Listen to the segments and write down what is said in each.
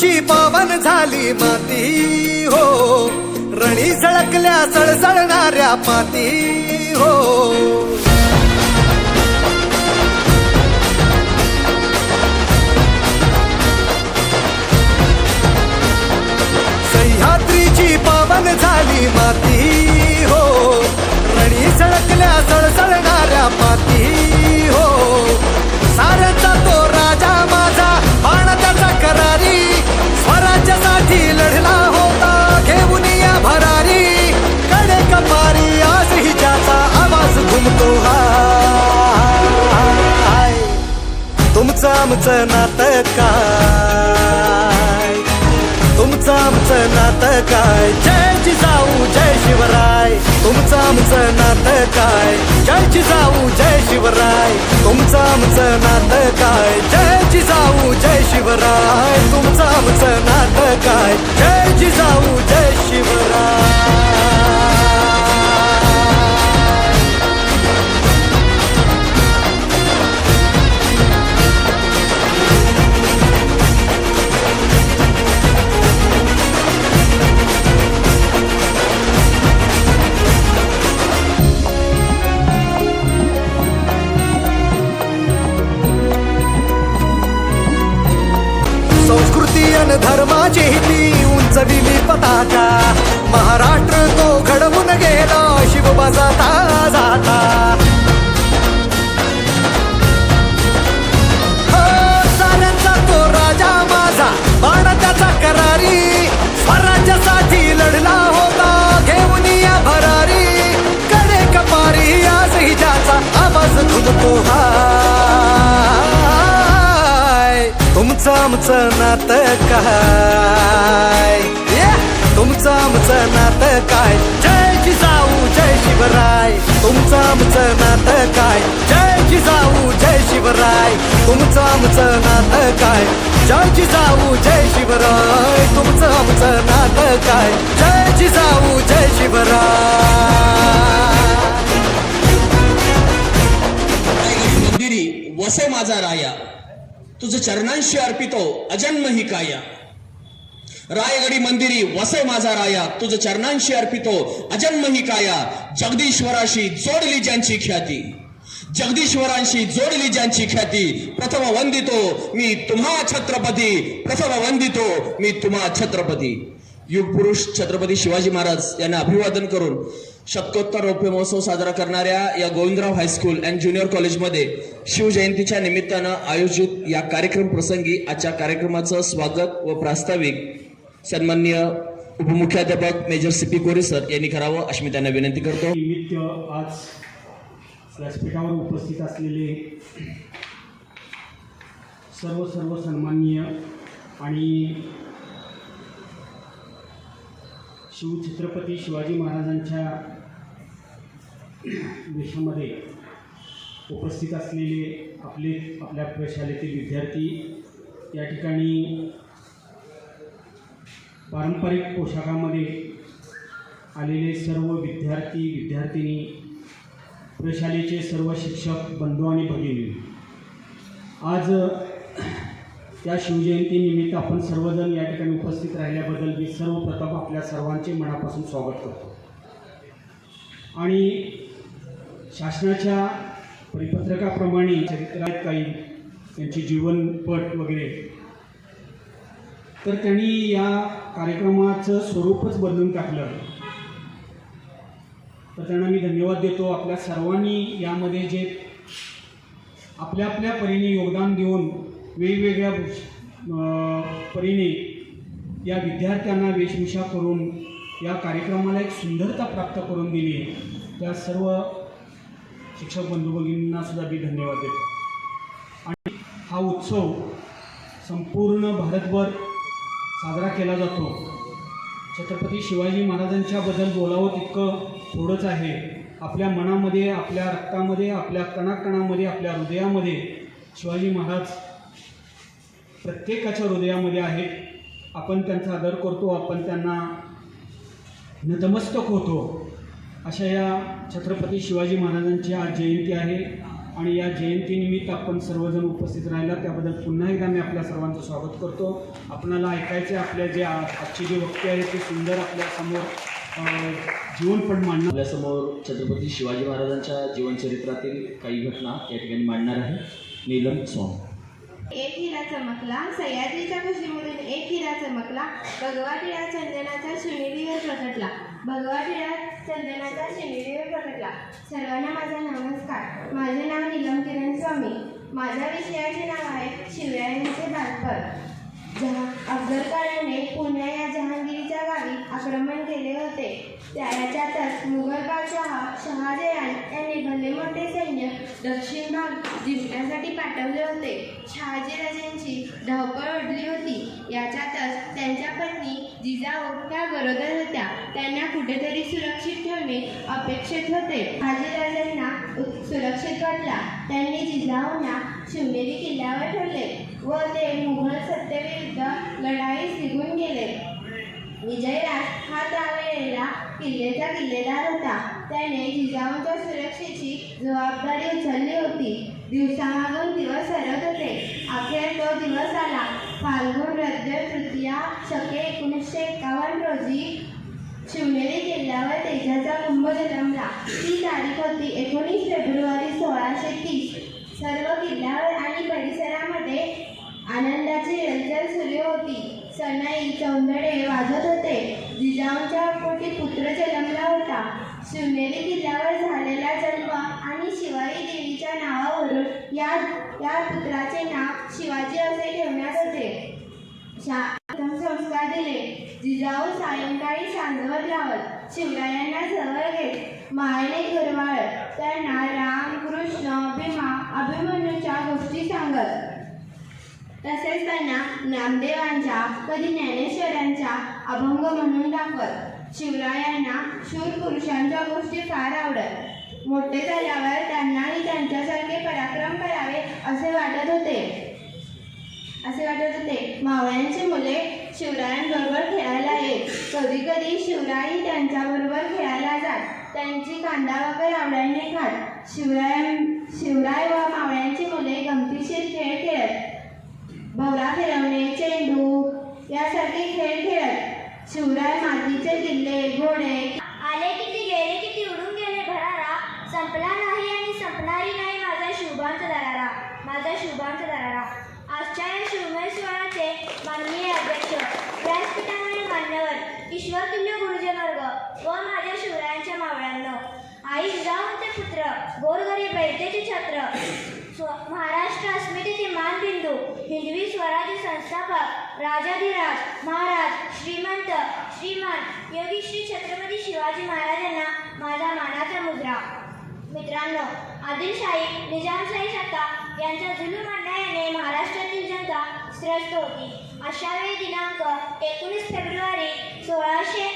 शिवरात्रीची पावन झाली माती हो. रणी झळकल्या सळसळणाऱ्या माती हो. सह्याद्रीची पावन झाली माती हो. रणी झळकल्या सळसळणाऱ्या माती हो. साऱ्याचा आमचं नातं काय? तुमचं आमचं नातं काय? जय जिजाऊ जय शिवराय. तुमचं आमचं नातं काय? जय जिजाऊ जय शिवराय. तुमचं आमचं नातं काय? जय जिजाऊ जय शिवराय. तुमचं आमचं नातं काय? जय जिजाऊ जय शिवराय. धर्माची ती उंचविली पताका. महाराष्ट्र तो घडवून गेला शिवबा जाता जाता. हो, साऱ्यांचा तो राजा माझा बाण त्याचा करारी. स्वराज्यासाठी लढला होता घेऊन या भरारी. कडे कपारी आजही ज्याचा आवाज घुमतो हाय तुमचं आमचं नातं काय? तुमचं आमचं नातं काय? जय जिजाऊ जय शिवराय. तुमचं आमचं नातं काय? जय जिजाऊ जय शिवराय. तुमचं आमचं नातं काय? जय जिजाऊ जय शिवराय. तुमचं आमचं नातं काय? जय जिजाऊ जय शिवराय. रायगडी वसो माझा राया. तुझ चरणांशी अर्पितो अजन्म ही काया. रायगडी मंदिरी वसे माझा राया तुझ चरणांशी अर्पितो अजन्म ही काया. जगदीश्वराशी जोडली ज्यांची ख्याती. जगदीश्वरांशी जोडली ज्यांची ख्याती प्रथम वंदितो मी तुम्हा छत्रपती प्रथम वंदितो मी तुम्हा छत्रपती. युगपुरुष छत्रपती शिवाजी महाराज यांना अभिवादन करून शतकोत्तर रौप्य महोत्सव साजरा करणाऱ्या या गोविंदराव हायस्कूल अँड ज्युनियर कॉलेजमध्ये शिवजयंतीच्या निमित्तानं आयोजित या कार्यक्रम प्रसंगी आजच्या कार्यक्रमाचं स्वागत व प्रास्ताविक सन्माननीय उपमुख्याध्यापक major C P Kore sir यांनी करावं. अशी मी त्यांना विनंती करतो. निमित्त आज व्यासपीठावर उपस्थित असलेले सर्व सर्व सन्माननीय आणि शिवछत्रपती शिवाजी महाराजांच्या देशामध्ये उपस्थित असलेले आपले आपल्या प्रशालेतील विद्यार्थी या ठिकाणी पारंपरिक पोशाखामध्ये आलेले सर्व विद्यार्थी विद्यार्थिनी प्रशालेचे सर्व शिक्षक बंधू आणि भगिनी. आज त्या शिवजयंतीनिमित्त आपण सर्वजण या ठिकाणी उपस्थित राहिल्याबद्दल मी सर्वप्रथम आपल्या सर्वांचे मनापासून स्वागत करतो. आणि शासनाच्या परिपत्रकाप्रमाणे चरित्रात काही त्यांची जीवनपट वगैरे तर त्यांनी या कार्यक्रमाचं स्वरूपच बदलून टाकलं. तर त्यांना मी धन्यवाद देतो. आपल्या सर्वांनी यामध्ये जे आपल्या आपल्या परीने योगदान देऊन वेगवेगळ्या परीने या विद्यार्थ्यांना वेशभूषा करून या कार्यक्रमाला एक सुंदरता प्राप्त करून दिली त्या सर्व शिक्षक बंधू भगिनींना सुद्धा मी धन्यवाद देतो. आणि हा उत्सव संपूर्ण भारतभर साजरा केला जातो. छत्रपती शिवाजी महाराजांच्याबद्दल बोलावं तितकं थोडंच आहे. आपल्या मनामध्ये आपल्या रक्तामध्ये आपल्या कणाकणामध्ये आपल्या हृदयामध्ये शिवाजी महाराज प्रत्येकाच्या हृदयामध्ये आहेत आपण त्यांचा आदर करतो आपण त्यांना नतमस्तक होतो. अशा या छत्रपती शिवाजी महाराजांची आज जयंती आहे आणि या जयंतीनिमित्त आपण सर्वजण उपस्थित राहिला. त्याबद्दल पुन्हा एकदा मी आपल्या सर्वांचं स्वागत करतो. आपणाला ऐकायचे आपल्या जे आजचे जे वक्ते आहेत ते सुंदर आपल्यासमोर जीवन पण मांडणार. आपल्यासमोर छत्रपती शिवाजी महाराजांच्या जीवनचरित्रातील काही घटना या ठिकाणी मांडणार आहे. नीलम स्वामी. एक हिरा चमकला. सह्याद्रीच्या कुशीमधून एक हिरा चमकला. भगवा टिळा चंदनाचा शिणेरीवर प्रकटला. भगवा टिळा चंदनाचा शिणेरीवर प्रकटला. सर्वांना माझा नमस्कार. माझे नाव नीलम किरण स्वामी. माझ्या विषयाचे नाव आहे शिवरायांचे बालपण. जहा अफजल खानाने पुण्या या जहांगीरच्या गावी आक्रमण केले होते. त्याच्यातच मुघल बादशाह शहाजहान यांनी भले मोठे सैन्य दक्षिण भाग जिंकण्यासाठी पाठवले होते. शहाजीराजांची धावपळ उडली होती. याच्यातच त्यांच्या पत्नी जिजाऊ ह्या गरोदर होत्या. त्यांना कुठेतरी सुरक्षित ठेवणे अपेक्षित होते. शहाजीराजांना सुरक्षित वाटला. त्यांनी जिजाऊंना शिवनेरी किल्ल्यावर ठेवले व ते मुघल सत्तेविरुद्ध लढाईस निघून गेले. विजयराज हा त्यावेळेला किल्ल्याचा किल्लेदार होता. त्याने जिजाऊंच्या सुरक्षेची जबाबदारी उचलली होती. दिवसामागून दिवस सरत होते. अखेर तो दिवस आला. फाल्गुन रद्य तृतीया शके एकोणीसशे एकावन्न रोजी शिवनेरी किल्ल्यावर तेजाचा कुंभ जन्मला. ती तारीख होती एकोणीस फेब्रुवारी सोळाशे तीस. सर्व किल्ल्यावर आणि परिसरामध्ये आनंदाची हलचल सुरू होती. सनाई चौंदडे वाजत होते. जिजाऊंच्या पोटी पुत्र जन्मला होता. शिवनेरी किल्ल्यावर झालेला जन्म आणि शिवाई देवीच्या नावावरून या या पुत्राचे नाव शिवाजी असे ठेवण्यात होते. शा संस्कार दिले. जिजाऊ सायंकाळी सांजवत लावत शिवरायांना जवळ घेत मायने गुरवाळत त्यांना राम कृष्ण भीमा अभिमन्यूच्या गोष्टी सांगत. तसेच त्यांना नामदेवांच्या कधी ज्ञानेश्वरांच्या अभंग म्हणून दाखवत. शिवरायांना शूर पुरुषांच्या गोष्टी फार आवडत. मोठे झाल्यावर त्यांनाही त्यांच्यासारखे पराक्रम करावे असे वाटत होते. असे वाटत होते. मावळ्यांची मुले शिवरायांबरोबर खेळायला येत. कधी कधी शिवराई त्यांच्याबरोबर खेळायला जात. त्यांची कांदा वगैरे आवडायने खात. शिवराय शिवराय व मावळ्यांची मुले गमतीशीर खेळ खेळत. भवरा फिरवणे चेंडू यासारखे खेळ खेळत शिवराय मातीचे किल्ले घोडे. आले किती गेले किती उडून गेले भरारा. संपला नाही आणि संपणारी नाही माझा शुभांत दरारा. माझा शुभांत दरारा. आजच्या या शिवमय सोहळ्याचे माननीय अध्यक्ष व्यासपीठावरील मान्यवर ईश्वर तुल्य वर्ग व माझ्या शिवरायांच्या मावळ्यांना. आई जिजाऊंचे पुत्र गोरगरीब बैद्यचे छत्र. महाराष्ट्र अस्मितेचे मानबिंदू हिंदवी स्वराज्य संस्थापक राजाधिराज महाराज श्रीमंत श्रीमान योगी श्री छत्रपती शिवाजी महाराजांना माझा मानाचा मुद्रा. मित्रांनो आदिलशाही निजामशाही सत्ता यांच्या जुलूम अन्यायाने महाराष्ट्रातील जनता त्रस्त होती. अशा वेळी दिनांक एकोणीस फेब्रुवारी सोळाशे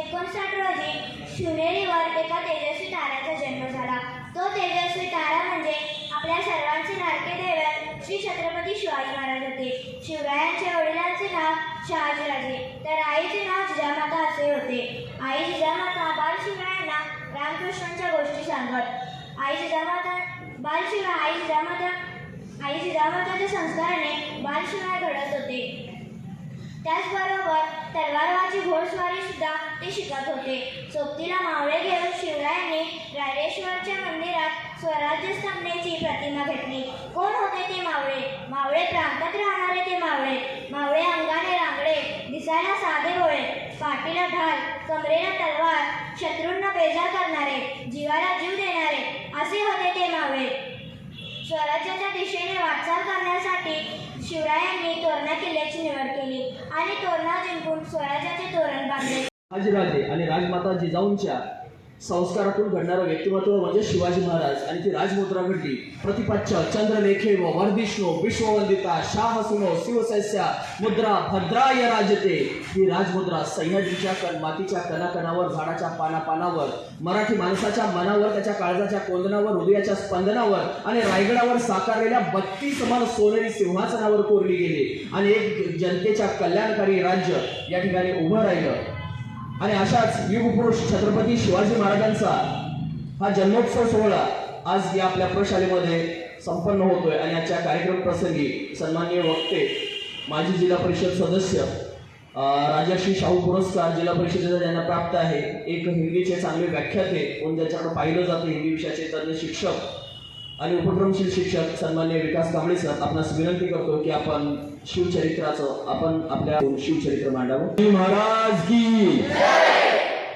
एकोणसाठ रोजी शिवनेरीवर एका तेजस्वी ताऱ्याचा जन्म झाला. तो तेजस्वी तारा म्हणजे आपल्या सर्वांचे नारके दैवत श्री छत्रपती शिवाजी महाराज होते. शिवरायांच्या वडिलांचे नाव शहाजीराजे. तर आईचे नाव जिजामाता असे होते. आई जिजामाता बालशिवरायांना रामकृष्णांच्या गोष्टी सांगत. आई जिजामाता बालशिवराय आई जिजामाता आई जिजामाताच्या संस्काराने बालशिवराय घडत होते. त्याचबरोबर तलवारबाजी घोडस्वारी सुद्धा ते शिकत होते. सोबतीला मावळे घेऊन शिवरायांनी रायरेश्वरच्या मंदिरात स्वराज्य स्थापनेची प्रतिमा भेटली. कोण होते ते मावळे? मावळे प्रांतात राहणारे ते मावळे. मावळे अंगाने रांगडे दिसायला साधे भोळे पाठीला ढाल कमरेला तलवार शत्रूंना बेजार करणारे जीवाला जीव देणारे असे होते ते मावळे. स्वराज्याच्या दिशेने वाटचाल करण्यासाठी शिवरायांनी तोरणा किल्ल्याची निवड केली आणि तोरणा जिंकून स्वराज्याचे तोरण बांधले. राजराजे आणि राजमाता जिजाऊंच्या संस्कारातून घडणारं व्यक्तिमत्व म्हणजे शिवाजी महाराज. आणि ती राजमुद्रा घडली. प्रतिपाच्य चंद्रलेखे व वर्धिष्णू विश्ववंदिता शाहसुनो शिवसस्या मुद्रा भद्राय राजते. ही राजमुद्रा सह्याद्रीच्या कण मातीच्या कणाकणावर झाडाच्या पानापानावर मराठी माणसाच्या मनावर त्याच्या काळजाच्या कोंदनावर हृदयाच्या स्पंदनावर आणि रायगडावर साकारलेल्या बत्तीस समान सोनेरी सिंहासनावर कोरली गेली. आणि एक जनतेच्या कल्याणकारी राज्य या ठिकाणी उभं राहिलं. आणि अशाच युगपुरुष छत्रपती शिवाजी महाराजांचा हा जन्मोत्सव सोहळा आज या आपल्या प्रशालेमध्ये संपन्न होतोय. आणि आजच्या कार्यक्रम प्रसंगी सन्माननीय वक्ते माजी जिल्हा परिषद सदस्य राजाश्री राजर्षी शाहू पुरस्कार जिल्हा परिषदेचा ज्यांना प्राप्त आहे. एक हिंदीचे चांगले व्याख्याते कोण ज्याच्याकडे पाहिलं जातं हिंदी विषयाचे तज्ञ शिक्षक आणि उपक्रमशील शिक्षक सन्मान्य विकास कांबळे सर आपणास विनंती करतो की आपण शिवचरित्राचं आपण आपल्या शिवचरित्र मांडावं. महाराज की!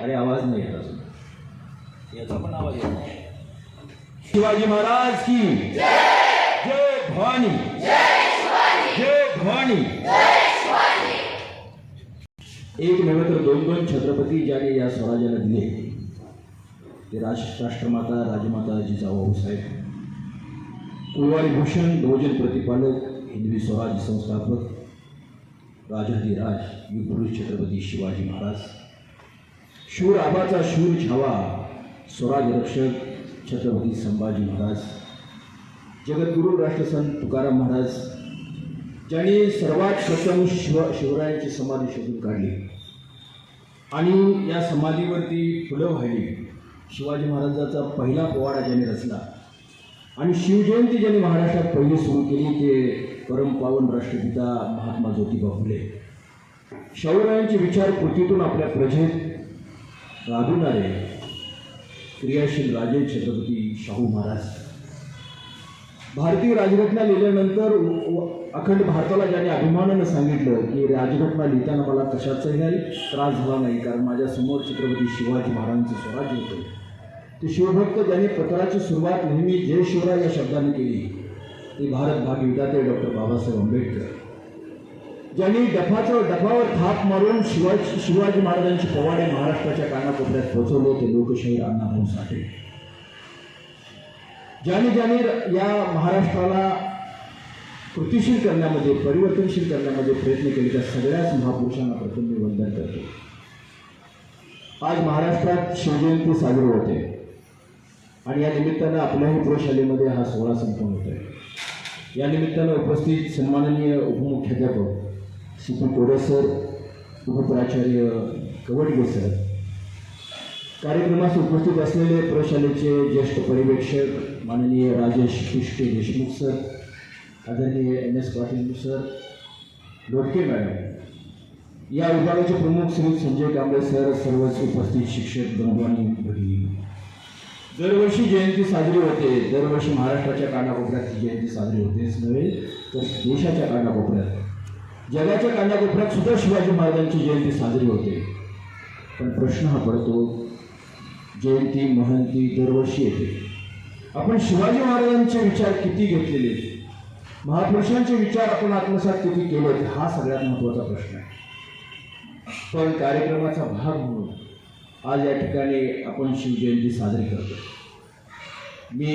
अरे आवाज नाही येत अजून. याचा पण आवाज येत नाही. शिवाजी महाराज की! जय! भवानी! जय भवानी एक नव्हे तर दोन दोन छत्रपती ज्याने या स्वराज्याला दिले. ते राज राष्ट्रमाता राजमाता जिजाऊ साहेब. कुळवाडी भूषण बहुजन प्रतिपालक हिंदवी स्वराज संस्थापक राजाधिराज युगपुरुष छत्रपती शिवाजी महाराज शूर आबाचा शूर छावा स्वराज रक्षक छत्रपती संभाजी महाराज जगद्गुरू राष्ट्रसंत तुकाराम महाराज ज्यांनी सर्वात प्रथम शिव शिवरायांची समाधी शोधून काढली आणि या समाधीवरती फुलं वाहिली शिवाजी महाराजांचा पहिला पोवाडा ज्यांनी रचला आणि शिवजयंती ज्यांनी महाराष्ट्रात पहिली सुरू केली ते परमपावन राष्ट्रपिता महात्मा ज्योतिबा फुले. शाहूरायांचे विचार कृतीतून आपल्या प्रजेत राबविणारे क्रियाशील राजे छत्रपती शाहू महाराज. भारतीय राजघटना लिहिल्यानंतर अखंड भारताला ज्याने अभिमानानं सांगितलं की राजघटना लिहिताना मला कशाचाही त्रास झाला नाही कारण माझ्यासमोर छत्रपती शिवाजी महाराजांचं स्वराज्य होतं. ते शिवभक्त ज्यांनी पत्राची सुरुवात नेहमी जय शिवराय या शब्दाने केली. ते भारत भागविधाते डॉक्टर बाबासाहेब आंबेडकर. ज्यांनी डफाचं डफावर थाप मारून शिवाजी शिवाजी महाराजांचे पवाडे महाराष्ट्राच्या कानाकोपऱ्यात पोहोचवले ते लोकशाही अण्णाभाऊ साठे. ज्यांनी ज्यांनी या महाराष्ट्राला कृतिशील करण्यामध्ये परिवर्तनशील करण्यामध्ये प्रयत्न केले त्या सगळ्याच महापुरुषांना प्रथम मी वंदन करतो. आज महाराष्ट्रात शिवजयंती साजरी होते. आणि या निमित्तानं आपल्याही प्रशालेमध्ये हा सोहळा संपन्न होत आहे या निमित्तानं उपस्थित सन्माननीय उपमुख्याध्यापक सी पी कोरे सर उपप्राचार्य कवडगे सर. कार्यक्रमास उपस्थित असलेले प्रशालेचे ज्येष्ठ पर्यवेक्षक माननीय राजेश कृष्टे देशमुख सर आदरणीय N S Patil sir Lotke madam. या विभागाचे प्रमुख श्री संजय कांबळे सर सर्वच उपस्थित शिक्षक बंधू आणि भगिनी. दरवर्षी जयंती साजरी होते. दरवर्षी महाराष्ट्राच्या कानाकोपऱ्यात ही जयंती साजरी होतेच नव्हे तर देशाच्या कानाकोपऱ्यात. जगाच्या कानाकोपऱ्यात सुद्धा शिवाजी महाराजांची जयंती साजरी होते. पण प्रश्न हा पडतो जयंती महंती दरवर्षी येते. आपण शिवाजी महाराजांचे विचार किती घेतलेले? महापुरुषांचे विचार आपण आत्मसात किती केले हा सगळ्यात महत्त्वाचा प्रश्न आहे. पण कार्यक्रमाचा भाग म्हणून आज या ठिकाणी आपण शिवजयंती साजरी करतो मी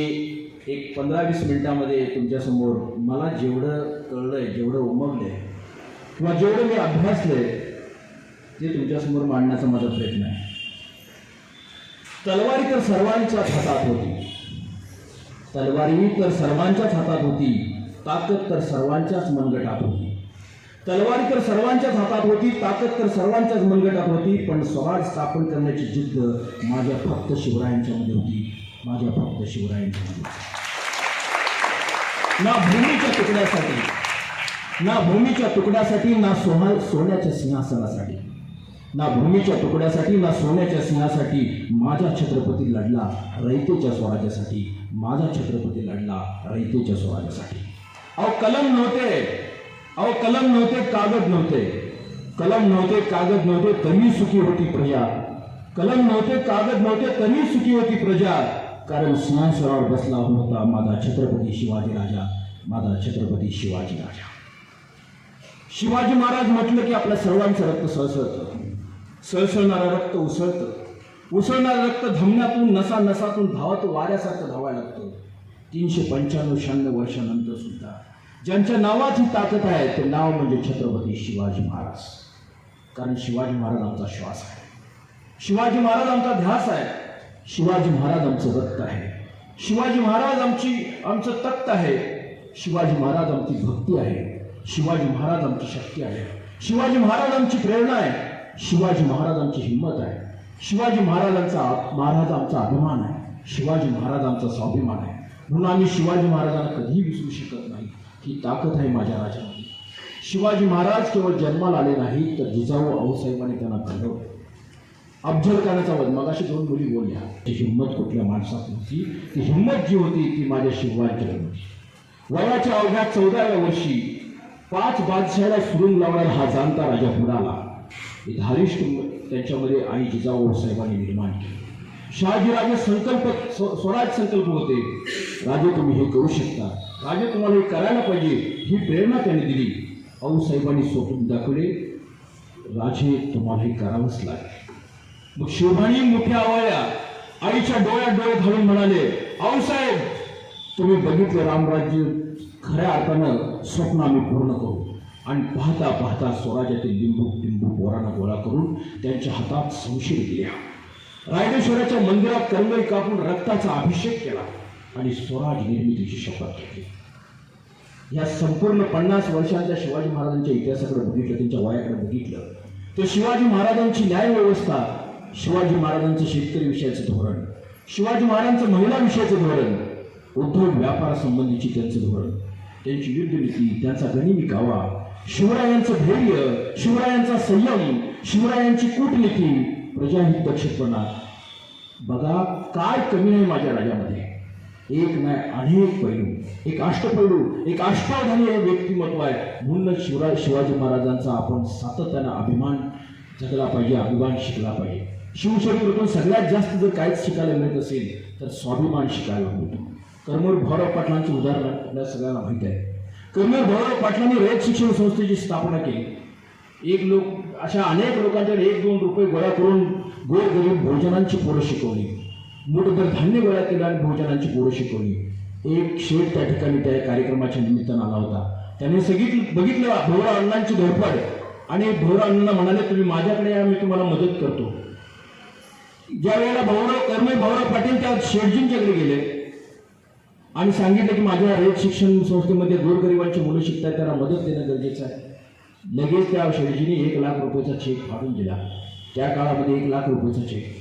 एक पंधरा वीस मिनिटामध्ये तुमच्यासमोर मला जेवढं कळलंय जेवढं उमगलंय किंवा जेवढं मी अभ्यासलंय ते तुमच्यासमोर मांडण्याचा माझा प्रयत्न आहे. तलवारी तर सर्वांच्याच हातात होती. तलवारी तर सर्वांच्याच हातात होती ताकद तर सर्वांच्याच मनगटात होती. तलवारी तर सर्वांच्याच हातात होती ताकद तर सर्वांच्याच मनगटात होती पण स्वराज स्थापन करण्याची जिद्द माझ्या फक्त शिवरायांच्यामध्ये होती. माझ्या फक्त शिवरायांच्यामध्ये ना भूमीच्या तुकड्यासाठी ना भूमीच्या तुकड्यासाठी ना सोहा सोन्याच्या सिंहासनासाठी. ना भूमीच्या तुकड्यासाठी ना सोन्याच्या सिंहासाठी माझा छत्रपती लढला रयतेच्या स्वराज्यासाठी. माझा छत्रपती लढला रयतेच्या स्वराज्यासाठी. अहो कलम नव्हते. अहो कलम नव्हते कागद नव्हते. कलम नव्हते कागद नव्हते तरी सुखी होती प्रजा. कलम नव्हते कागद नव्हते तरी सुखी होती प्रजा. कारण सिंहासनावर बसला होता माझा छत्रपती शिवाजी राजा. माझा छत्रपती शिवाजी राजा. शिवाजी महाराज म्हटलं की आपल्या सर्वांचं रक्त सळसळतं. सळसळणारं रक्त उसळतं. उसळणारं रक्त धमन्यातून नसा नसातून धावत वाऱ्यासारखं धावायला लागतं. तीनशे पंच्याण्णव शहाण्णव वर्षानंतर सुद्धा ज्यांच्या नावाची ताकद आहे ते नाव म्हणजे छत्रपती शिवाजी महाराज कारण शिवाजी महाराज आमचा श्वास आहे शिवाजी महाराज आमचा ध्यास आहे शिवाजी महाराज आमचं रक्त आहे शिवाजी महाराज आमची आमचं तख्त आहे शिवाजी महाराज आमची भक्ती आहे शिवाजी महाराज आमची शक्ती आहे शिवाजी महाराज आमची प्रेरणा आहे शिवाजी महाराज आमची हिंमत आहे शिवाजी महाराजांचा महाराज आमचा अभिमान आहे शिवाजी महाराज आमचा स्वाभिमान आहे म्हणून आम्ही शिवाजी महाराजांना कधीही विसरू शकत नाही ही ताकद आहे माझ्या राजामध्ये. शिवाजी महाराज केवळ जन्माला आले नाही तर जिजाऊ आऊसाहेबांनी त्यांना घडवलं अफजल खानाचा वध मगाशी दोन मुली बोलल्या. ती हिंमत कुठल्या माणसात नव्हती ती हिंमत जी होती ती माझ्या शिवाजीकडे होती वयाच्या अवघ्या चौदाव्या वर्षी पाच बादशाहला सुरुंग लावणारा हा जाणता राजा बुडाला हे धारिष्ट त्यांच्यामध्ये आई जिजाऊ साहेबांनी निर्माण केली. शहाजीराजे संकल्प स्व- स्वराज संकल्प होते. राजे तुम्ही हे करू शकता. राजे तुम्हाला हे करायला पाहिजे ही प्रेरणा त्यांनी दिली. आऊसाहेबांनी सोडून दाखवले. राजे तुम्हाला हे करावंच लागेल. मग शिवबाणी मोठ्या आवळल्या आईच्या डोळ्यात डोळे घालून म्हणाले आऊसाहेब तुम्ही बघितलं रामराज्य? खऱ्या अर्थानं स्वप्न आम्ही पूर्ण करू आणि पाहता पाहता स्वराज्यातील लिंबू लिंबू पोरांना गोळा करून त्यांच्या हातात संशय दिल्या रायडेश्वराच्या मंदिरात करंगळी कापून रक्ताचा अभिषेक केला. आणि स्वराज निर्मितीची शपथ घेतली या संपूर्ण पन्नास वर्षांच्या शिवाजी महाराजांच्या इतिहासाकडे बघितलं त्यांच्या वयाकडे बघितलं तर शिवाजी महाराजांची न्यायव्यवस्था शिवाजी महाराजांचं शेतकरी विषयाचं धोरण शिवाजी महाराजांचं महिला विषयाचं धोरण उद्योग व्यापारासंबंधीची त्यांचं धोरण त्यांची युद्धनीती त्यांचा गणिमी कावा शिवरायांचं धैर्य शिवरायांचा संयम शिवरायांची कूटनीती प्रजाहित दक्षपणा. बघा काय कमी नाही माझ्या राजामध्ये. एक नाही अनेक पैलू. एक अष्टपैलू एक अष्टाधानी हे व्यक्तिमत्व आहे. म्हणूनच शिवराज शिवाजी महाराजांचा आपण सातत्यानं अभिमान जगला पाहिजे अभिमान शिकला पाहिजे. शिवशरीकडून सगळ्यात जास्त जर काहीच शिकायला मिळत असेल तर स्वाभिमान शिकायला मिळतो. कर्मूर भाऊराव पाटलांचे उदाहरण आपल्या सगळ्यांना माहीत आहे. कर्मूर भाऊराव पाटलांनी रयत शिक्षण संस्थेची स्थापना केली. एक लोक अशा अनेक लोकांच्या एक दोन रुपये गोळा करून गोरगरीब भोजनांची पोरं शिकवली. मुठभर धान्य गोळा केलं आणि भोजनांची पोरं शिकवली. एक शेठ त्या ठिकाणी त्या कार्यक्रमाच्या निमित्तानं आला होता. त्याने सगळी बघितलं भोवरा अण्णांची धडपड आणि भोवरा अण्णांना म्हणाले तुम्ही माझ्याकडे या मी तुम्हाला मदत करतो. ज्या वेळेला भाऊराव कर्मे भाऊराव पाटील त्या शेठजींच्याकडे गेले आणि सांगितलं की माझ्या रयत शिक्षण संस्थेमध्ये गोरगरिबांची मुलं शिकतात त्यांना मदत देणं गरजेचं आहे. लगेच त्या शेठजीने एक लाख रुपयाचा चेक फाडून दिला. त्या काळामध्ये एक लाख रुपयाचा चेक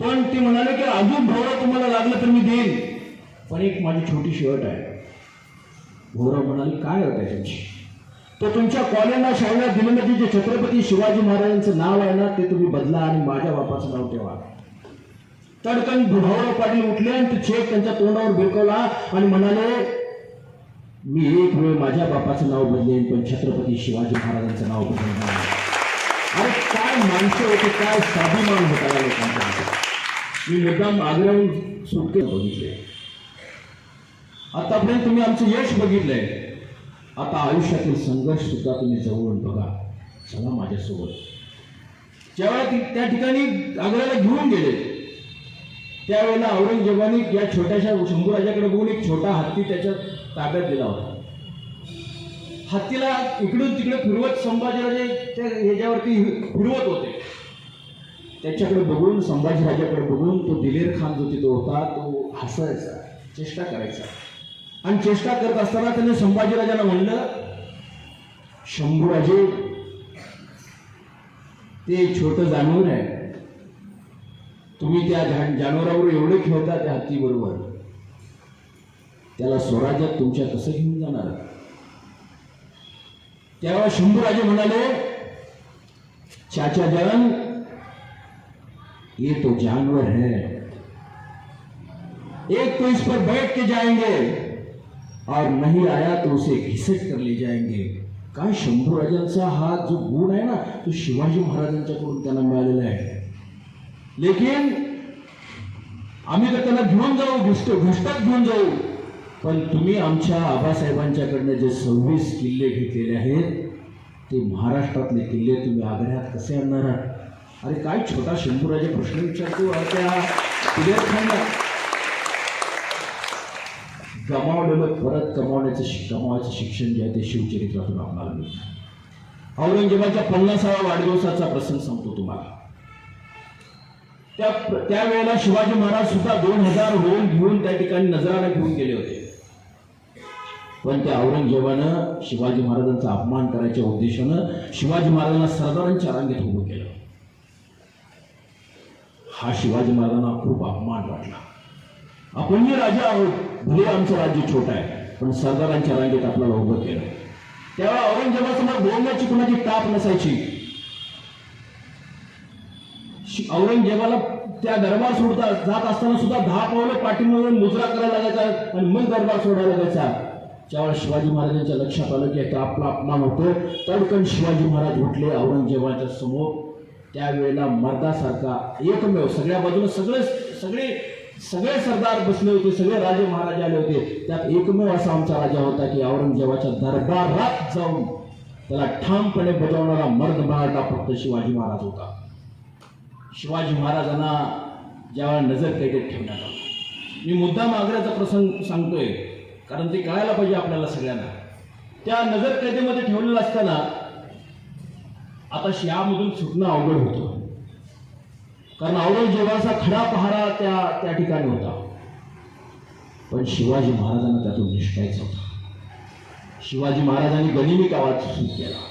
पण ते म्हणाले की अजून भाऊराव तुम्हाला लागलं तर मी देईन. पण एक माझी छोटी शर्ट आहे. भाऊराव म्हणाले काय आहे तुमची तर तुमच्या कॉलेजला शाळेला दिलेलं जे छत्रपती शिवाजी महाराजांचं नाव आहे ना ते तुम्ही बदला आणि माझ्या बापाचं नाव ठेवा. तडकन भाऊराव पाटील उठले आणि ते चेक त्यांच्या तोंडावर बिरकवला आणि म्हणाले मी एक वेळ माझ्या बापाचं नाव बदलेन पण छत्रपती शिवाजी महाराजांचं नाव बदलणार नाही. अरे काय माणसं होते काय स्वाभिमान होता या लोकांच्या मी मुद्दाम आग्र्याहून सुटके बघितले. आतापर्यंत तुम्ही आमचं यश बघितलंय. आता आयुष्यातील संघर्ष सुद्धा तुम्ही जवळून बघा. चला माझ्यासोबत. ज्यावेळेला ती- त्या ठिकाणी आग्र्याला घेऊन गेले त्यावेळेला औरंगजेबाने या छोट्याशा शंभूराजाकडे बघून एक छोटा हत्ती त्याच्या ताब्यात दिला होता. हत्तीला इकडून तिकडे फिरवत संभाजीराजे त्या ह्याच्यावरती फिरवत होते. त्याच्याकडे बघून संभाजीराजाकडे बघून तो दिलेर खान जो तिथं होता तो हसायचा चेष्टा करायचा. आणि चेष्टा करत असताना त्याने संभाजीराजाला म्हणलं शंभूराजे ते छोटं जानवर आहे. तुम्ही त्या जानवरावर एवढे खेळता त्या हत्तीबरोबर. त्याला स्वराज्यात तुमच्या कसं घेऊन जाणार? तेव्हा शंभूराजे म्हणाले चाचा जान ये तो जानवर है। एक तो इस पर बैठ के जाएँगे और नहीं आया तो उसे घिसट कर ले जाएँगे। काय शंभूराजांचा हा जो गुण आहे ना तो शिवाजी महाराजांच्याकडून त्यांना मिळालेला आहे. लेकिन आम्ही तर त्याला घेऊन जाऊ, घुसतो घुसटात घेऊन जाऊ. पण तुम्ही आमच्या आबासाहेबांच्याकडनं जे सव्वीस किल्ले घेतलेले आहेत, ते महाराष्ट्रातले किल्ले तुम्ही आग्र्यात कसे आणणार आहात? अरे काय छोटा शंभूराजे प्रश्न विचारतो त्या किल्ल्याखांना गमावलेलं परत कमावण्याचं कमावायचं शिक्षण जे आहे ते शिवचरित्रातून आपल्याला मिळतं. औरंगजेबाच्या पन्नासाव्या वाढदिवसाचा प्रसंग सांगतो तुम्हाला. त्या त्यावेळेला शिवाजी महाराज सुद्धा दोन हजार होऊन घेऊन त्या ठिकाणी नजराला घेऊन गेले होते. पण त्या औरंगजेबानं शिवाजी महाराजांचा अपमान करायच्या उद्देशानं शिवाजी महाराजांना सरदारांच्या रांगेत उभं केलं. हा शिवाजी महाराजांना खूप अपमान वाटला. आपणही राजा आहोत भले आमचं राज्य छोटं आहे पण सरदारांच्या रांगेत आपल्याला उभं केलं. तेव्हा औरंगजेबासमोर बोलण्याची कुणाची टाप नसायची? औरंगजेबाला त्या दरबार सोडता जात असताना सुद्धा दहा पावलं पाठीमागे मुजरा करायला लागायचा आणि मग दरबार सोडायला लागायचा. त्यावेळेस शिवाजी महाराजांच्या लक्षात आलं की आता आपला अपमान होतो. तडकन शिवाजी महाराज उठले औरंगजेबाच्या समोर. त्यावेळेला मर्दासारखा एकमेव. सगळ्या बाजूला सगळे सगळे सगळे सरदार बसले होते सगळे राजे महाराजे आले होते. त्यात एकमेव असा आमचा राजा होता की औरंगजेबाच्या दरबारात जाऊन त्याला ठामपणे बजावणारा मर्द मराठा फक्त शिवाजी महाराज होता. शिवाजी महाराजांना ज्यावेळेला नजर कैदेत ठेवण्यात आला. मी मुद्दाम आग्र्याचा प्रसंग सांगतोय कारण ते कळायला पाहिजे आपल्याला सगळ्यांना. त्या नजर कैदेमध्ये ठेवलेलं असताना आता श्यामधून सुटणं अवघड होतं. कारण औरंगजेबाचा खडा पहारा त्या त्या ठिकाणी होता. पण शिवाजी महाराजांना त्यातून निष्ठायचा होता. शिवाजी महाराजांनी गनिमी गावात सुरू केला.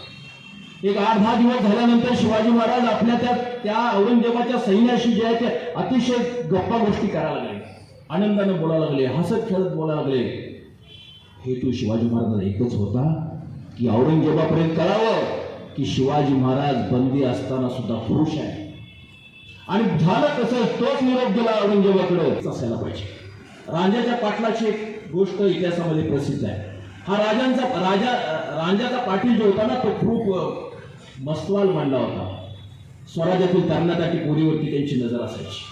एक आठ दहा दिवस झाल्यानंतर शिवाजी महाराज आपल्या त्या त्या औरंगजेबाच्या सैन्याशी जे आहे ते अतिशय गप्पा गोष्टी करायला लागले. आनंदाने बोलायला लागले हसत खेळत बोलायला लागले. हेतू शिवाजी महाराजांचा एकच होता की औरंगजेबापर्यंत करावं. की शिवाजी महाराज बंदी असताना सुद्धा खुश आहे आणि झालं कसं तोच निरोप दिला औरंगजेबाकडे. असायला पाहिजे. रांजाच्या पाटलाची एक गोष्ट इतिहासामध्ये प्रसिद्ध आहे. हा राजांचा राजा रांजाचा पाटील जो होता ना तो खूप मस्तवाल मांडला होता. स्वराज्यातील तरणाटाटी पोरीवरती त्यांची नजर असायची.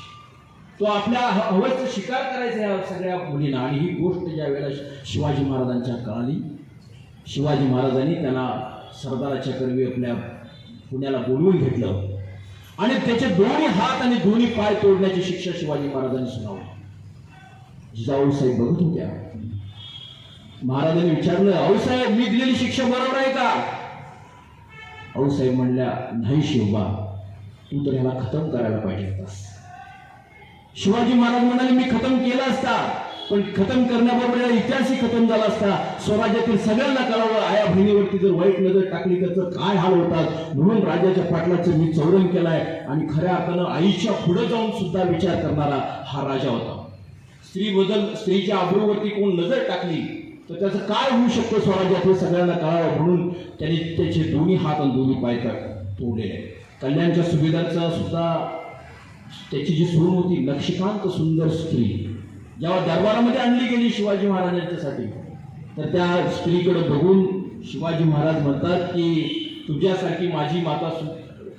तो आपल्या ह- शिकार करायचा या सगळ्या मुलींना. आणि ही गोष्ट ज्या वेळेला शिवाजी महाराजांच्या कळाली शिवाजी महाराजांनी त्यांना सरदाराच्या कर्वी आपल्या पुण्याला बोलवून घेतलं. आणि त्याचे दोन्ही हात आणि दोन्ही पाय तोडण्याची शिक्षा शिवाजी महाराजांनी सुनावली. जिजाऊसाहेब बघत होत्या. महाराजांनी विचारलं आऊसाहेब मी दिलेली शिक्षा बरोबर आहे का? आऊसाहेब म्हणल्या नाही शिवबा तू तर ह्याला खतम करायला पाहिजे होतास. शिवाजी महाराज म्हणाले मी खतम केला असता पण खतम करण्याबरोबर याला इतिहासही खतम झाला असता. स्वराज्यातील सगळ्यांना कळावं आया बहिणीवरती जर वाईट नजर टाकली तर काय हाल होतात? म्हणून राजाच्या पाटलाचं मी चौरंग केलाय आणि खऱ्या अर्थानं आईच्या पुढे जाऊन सुद्धा विचार करणारा हा राजा होता. स्त्री बदल स्त्रीच्या आबरूवरती कोण नजर टाकली तर त्याचं काय होऊ शकतं स्वराज्यात हे सगळ्यांना कळावं? म्हणून त्यांनी त्याचे दोन्ही हात आणि दोन्ही पाय तोडलेले. कल्याणच्या सुविधांचा सुद्धा त्याची जी सून होती नक्षिकांत सुंदर स्त्री जेव्हा दरबारामध्ये आणली गेली शिवाजी महाराजांच्यासाठी. तर त्या स्त्रीकडे बघून शिवाजी महाराज म्हणतात की तुझ्यासारखी माझी माता सु-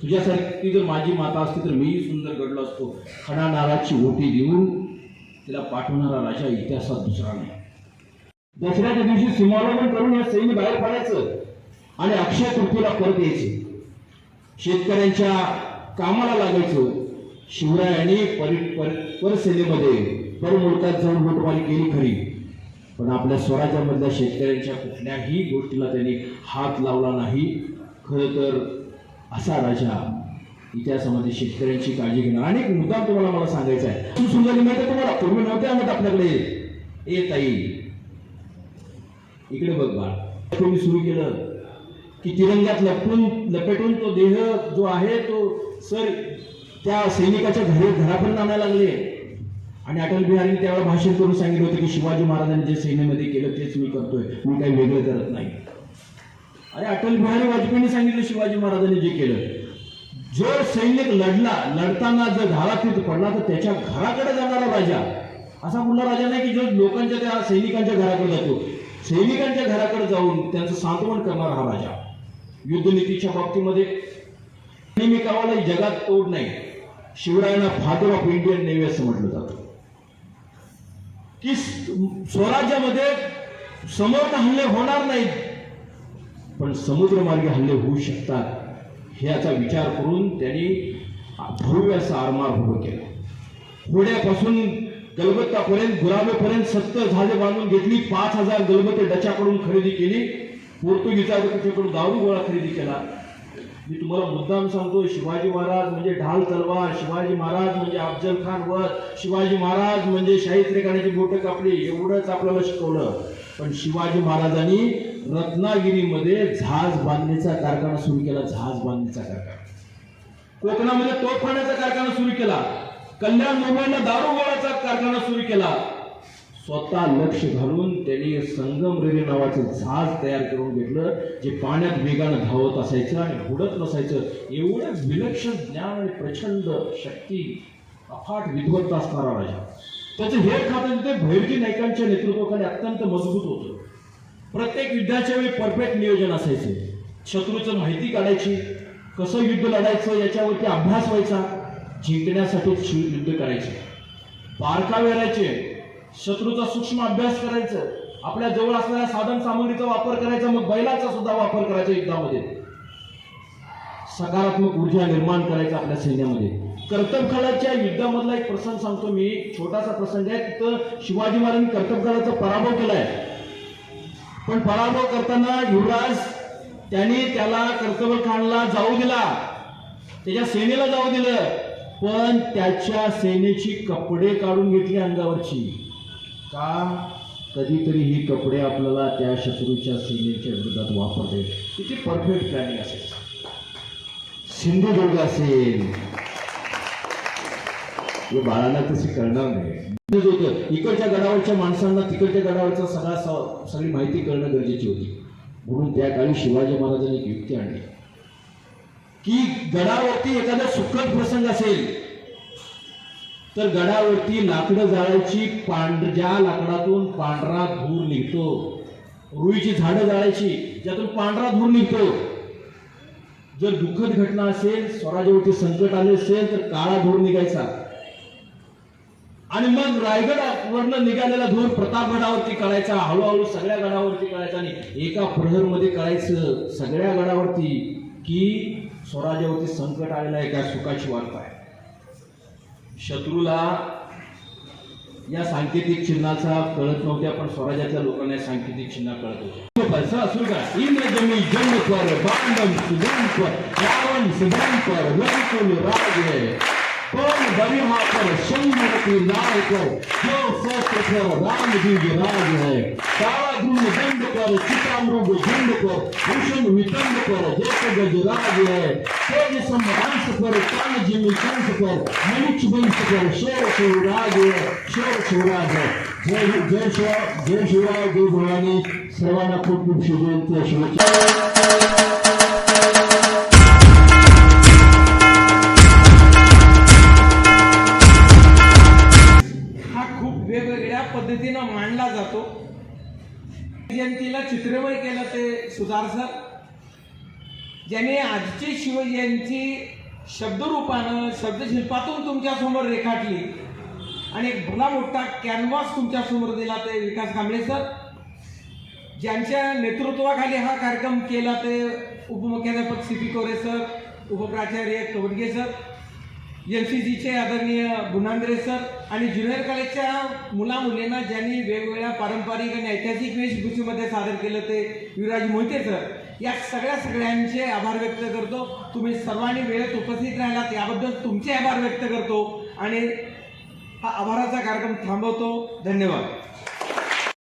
तुझ्यासारखी जर माझी माता असती तर मीही सुंदर घडलो असतो. खणानाराची ओटी देऊन तिला पाठवणारा राजा इतिहासात दुसरा नाही. दसऱ्याच्या दिवशी सीमावलंबन करून या सैन्य बाहेर पडायचं आणि अक्षय तृतीला परत द्यायचे शेतकऱ्यांच्या कामाला लागायचं. शिवरायांनी परि पर तर परमुलकात जाऊन लुटमारी केली खरी. पण आपल्या स्वराज्यामधल्या शेतकऱ्यांच्या कुठल्याही गोष्टीला त्यांनी हात लावला नाही. खरं तर असा राजा इतिहासामध्ये शेतकऱ्यांची काळजी घेणार. अनेक मुद्दा तुम्हाला मला सांगायचा आहे. तू सुंदरी माहिती तुम्हाला? पूर्वी नव्हते आणत आपल्याकडे. ए ताई. इकडे बघ बाळ. तुम्ही सुरू केलं की तिरंग्यात लपटून लपेटून तो देह जो आहे तो सर त्या सैनिकाच्या घरी घरापर्यंत आणायला लागले. आणि अटल बिहारी त्यावेळेला भाषण करून सांगितलं होतं की शिवाजी महाराजांनी जे सेनेमध्ये केलं तेच मी करतोय. मी काही वेगळं करत नाही. अरे अटल बिहारी वाजपेयींनी सांगितलं शिवाजी महाराजांनी जे केलं. जो सैनिक लढला लढताना जर घरातीत पडला तर त्याच्या घराकडे जाणारा राजा. असा कुठला राजा नाही की जो लोकांच्या त्या सैनिकांच्या घराकडे जातो. सैनिकांच्या घराकडे जाऊन त्यांचं सांत्वन करणारा हा राजा. युद्धनीतीच्या बाबतीमध्ये नेहमी कावाला जगात तोड नाही. शिवरायांना फादर ऑफ इंडियन नेव्ही असं म्हटलं जातं. की स्वराज्यामध्ये समोर हल्ले होणार नाहीत. पण समुद्रमार्गे हल्ले होऊ शकतात ह्याचा विचार करून त्यांनी भव्य असा आरमार उभं केला. होड्यापासून गलबत्तापर्यंत गुलाबेपर्यंत सत्तर झाडे बांधून घेतली पाच हजार गलबते डच्याकडून खरेदी केली पोर्तुगीजाकडून दारू गोळा खरेदी केला. मी तुम्हाला मुद्दाम सांगतो शिवाजी महाराज म्हणजे ढाल तलवार शिवाजी महाराज म्हणजे अफजल खान वध शिवाजी महाराज म्हणजे शाही त्रेखाण्याची बोटं कापली एवढंच आपल्याला शिकवलं. पण शिवाजी महाराजांनी रत्नागिरीमध्ये जहाज बांधणीचा कारखाना सुरू केला जहाज बांधणीचा कारखाना. कोकणामध्ये तोफखान्याचा कारखाना सुरू केला. कल्याण मुंबईला दारुगोळाचा कारखाना सुरू केला. स्वतः लक्ष घालून त्यांनी संगम रेल्वे नावाचं जहाज तयार करून घेतलं जे पाण्यात वेगानं धावत असायचं आणि हुडत नसायचं. एवढं विलक्षण ज्ञान आणि प्रचंड शक्ती अफाट विद्वत्ता असणारा राजा. त्याचं हे खातं ते भैरजी नायकांच्या नेतृत्वाखाली अत्यंत मजबूत होतं. प्रत्येक युद्धाच्या वेळी परफेक्ट नियोजन असायचे. शत्रूचं माहिती काढायची कसं युद्ध लढायचं याच्यावरती अभ्यास व्हायचा जिंकण्यासाठी युद्ध करायचे. बारका वेरायचे शत्रूचा सूक्ष्म अभ्यास करायचं आपल्या जवळ असलेल्या साधन सामग्रीचा वापर करायचा मग बैलाचा सुद्धा वापर करायचा युद्धामध्ये. सकारात्मक ऊर्जा निर्माण करायचा आपल्या सैन्यामध्ये. कर्तबगडाच्या युद्धामधला एक प्रसंग सांगतो मी छोटासा प्रसंग आहे तिथं शिवाजी महाराजांनी कर्तबगडाचा पराभव केलाय. पण पराभव करताना युवराज त्यांनी त्याला कर्तबल खानला जाऊ दिला. त्याच्या सेनेला जाऊ दिलं. पण त्याच्या सेनेची कपडे काढून घेतली अंगावरची. का? कधीतरी ही कपडे आपल्याला त्या शत्रूच्या सेनेच्या विरोधात वापरता. येईल किती परफेक्ट प्लॅनिंग असेल. सिंधुदुर्ग असेल. बाळाला तशी करणार नाही. होतं इकडच्या गडावरच्या माणसांना तिकडच्या गडावरचा सगळा सगळी माहिती करणं गरजेची होती. म्हणून त्या काळी शिवाजी महाराजांनी एक युक्ती आणली. की गडावरती एखादा सुखद प्रसंग असेल तर गडावरती लाकडं जाळायची पांढ ज्या लाकडातून पांढरा धूर निघतो रुईची झाडं जाळायची ज्यातून पांढरा धूर निघतो. जर दुःखद घटना असेल स्वराज्यावरती संकट आले असेल तर काळा धूर निघायचा. आणि मग रायगडावरनं निघालेला धूर प्रतापगडावरती कळायचा हळूहळू सगळ्या गडावरती कळायचा आणि एका प्रहरमध्ये कळायचं सगळ्या गडावरती की स्वराज्यावरती संकट आलेलं आहे का सुखाची वार्ता आहे शत्रूला या सांकेतिक चिन्हाचा कळत नव्हत्या पण स्वराज्याच्या लोकांना या सांकेतिक चिन्हा कळत होते. पैसा असू का इंद्र जमी जन्म पर बांधम रावण सुजन पर राज. है कौन बड़ी माँ पर शंभरती लाल पर जो शस्त्र पर राम जी विराज है काला गुण दंड पर चितामृग झंड पर भूषण वितंड पर जैसे गजराज है तेज संभ्रांस पर कान जिमी कंस पर मनुष्य वंश पर शेर शिवराज जयंतीला चित्रमय केलं ते सुधार सर. ज्याने आजची शिवजयंती शब्दरूपानं शब्दशिल्पातून तुमच्यासमोर रेखाटली. आणि एक भला मोठा कॅनव्हास तुमच्यासमोर दिला ते विकास कांबळे सर. ज्यांच्या नेतृत्वाखाली हा कार्यक्रम केला ते उपमुख्याध्यापक सी पी कोरे सर उपप्राचार्य कवडगे सर. एन सी जीचे आदरणीय गुणांद्रे सर आणि ज्युनियर कॉलेजच्या मुला मुलींना ज्यांनी वेगवेगळ्या पारंपरिक आणि ऐतिहासिक वेशभूषेमध्ये सादर केलं ते युवराज मोहिते सर या सगळ्या सगळ्यांचे आभार व्यक्त करतो. तुम्ही सर्वांनी वेळेत उपस्थित राहिलात याबद्दल तुमचे आभार व्यक्त करतो आणि हा आभाराचा कार्यक्रम थांबवतो. धन्यवाद.